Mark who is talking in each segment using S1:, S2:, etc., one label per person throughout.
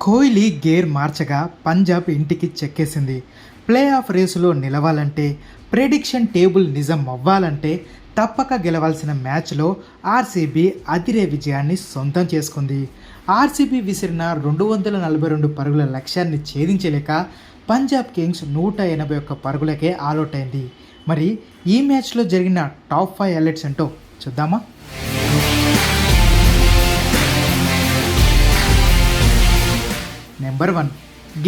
S1: Kohli gear మార్చగా Punjab ఇంటికి చెక్కేసింది. Play of రేసులో నిలవాలంటే prediction table నిజం అవ్వాలంటే తప్పక గెలవాల్సిన మ్యాచ్లో ఆర్సీబీ అదిరే విజయాన్ని సొంతం చేసుకుంది. ఆర్సీబీ విసిరిన రెండు వందల నలభై రెండు పరుగుల లక్ష్యాన్ని ఛేదించలేక పంజాబ్ కింగ్స్ నూట ఎనభై ఒక్క పరుగులకే ఆలౌట్ అయింది. మరి ఈ మ్యాచ్లో జరిగిన టాప్ ఫైవ్ హైలైట్స్ ఏంటో చూద్దామా? Number one.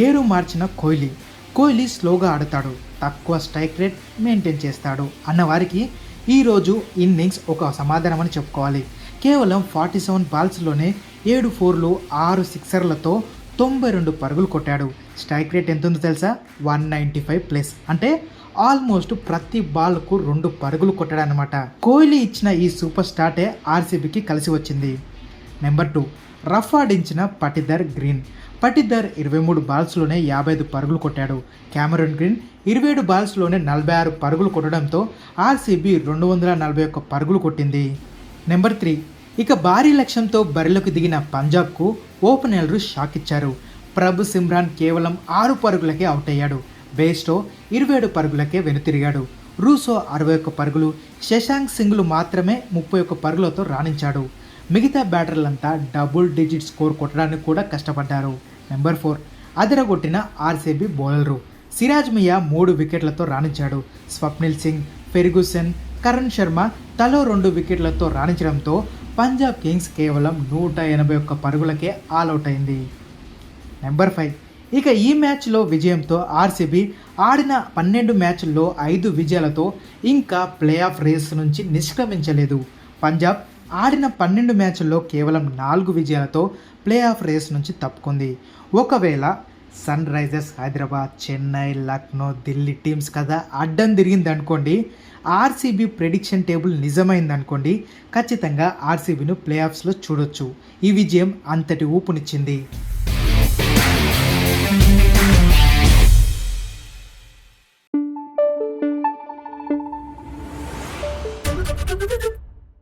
S1: గేరు మార్చిన కోహ్లీ. కోహ్లీ స్లోగా ఆడతాడు. తక్కువ స్ట్రైక్ రేట్ మెయింటైన్ చేస్తాడు. అన్న వారికి ఈరోజు ఇన్నింగ్స్ ఒక సమాధానం అని చెప్పుకోవాలి. కేవలం ఫార్టీ సెవెన్ బాల్స్లోనే ఏడు ఫోర్లు ఆరు సిక్సర్లతో తొంభై రెండు పరుగులు కొట్టాడు. స్ట్రైక్ రేట్ ఎంత ఉందో తెలుసా? One ninety five plus. అంటే ఆల్మోస్ట్ ప్రతి బాల్కు రెండు పరుగులు కొట్టాడు అనమాట కోహ్లీ ఇచ్చిన ఈ సూపర్ స్టార్టే ఆర్సీబీకి కలిసి వచ్చింది. Number two. రఫ్ ఆడించిన పటిదర్ గ్రీన్. పటిద్దర్ ఇరవై మూడు బాల్స్లోనే యాభై ఐదు పరుగులు కొట్టాడు. క్యామరన్ గ్రీన్ ఇరవై ఏడు బాల్స్లోనే నలభై ఆరు పరుగులు కొట్టడంతో ఆర్సీబీ రెండు వందల నలభై ఒక్క పరుగులు కొట్టింది. నెంబర్ త్రీ ఇక భారీ లక్ష్యంతో బరిలోకి దిగిన పంజాబ్కు ఓపెనర్లు షాక్ ఇచ్చారు. ప్రభు సిమ్రాన్ కేవలం ఆరు పరుగులకే అవుట్ అయ్యాడు బేస్టో ఇరవై ఏడు పరుగులకే వెనుతిరిగాడు. రూసో అరవై ఒక్క పరుగులు శశాంక్ సింగ్లు మాత్రమే ముప్పై ఒక్క పరుగులతో రాణించాడు. మిగతా బ్యాటర్లంతా డబుల్ డిజిట్ స్కోర్ కొట్టడానికి కూడా కష్టపడ్డారు. Number four. అదరగొట్టిన ఆర్సీబీ బౌలర్లు సిరాజ్ మియా మూడు వికెట్లతో రాణించాడు. స్వప్నిల్ సింగ్ ఫెర్గుసన్ కరణ్ శర్మ తలో రెండు వికెట్లతో రాణించడంతో పంజాబ్ కింగ్స్ కేవలం నూట ఎనభై ఒక్క పరుగులకే ఆల్అవుట్ అయింది. Number five. ఇక ఈ మ్యాచ్లో విజయంతో ఆర్సీబీ ఆడిన పన్నెండు మ్యాచ్ల్లో ఐదు విజయాలతో ఇంకా ప్లే ఆఫ్ రేస్ నుంచి నిష్క్రమించలేదు. పంజాబ్ ఆడిన పన్నెండు మ్యాచ్ల్లో కేవలం నాలుగు విజయాలతో ప్లే ఆఫ్ రేస్ నుంచి తప్పుకుంది. ఒకవేళ Sunrisers Hyderabad Chennai Lucknow Delhi teams కదా అడ్డం తిరిగింది అనుకోండి ఆర్సీబీ ప్రెడిక్షన్ టేబుల్ నిజమైంది అనుకోండి ఖచ్చితంగా ఆర్సీబీను ప్లే ఆఫ్స్లో చూడొచ్చు. ఈ విజయం అంతటి ఊపునిచ్చింది.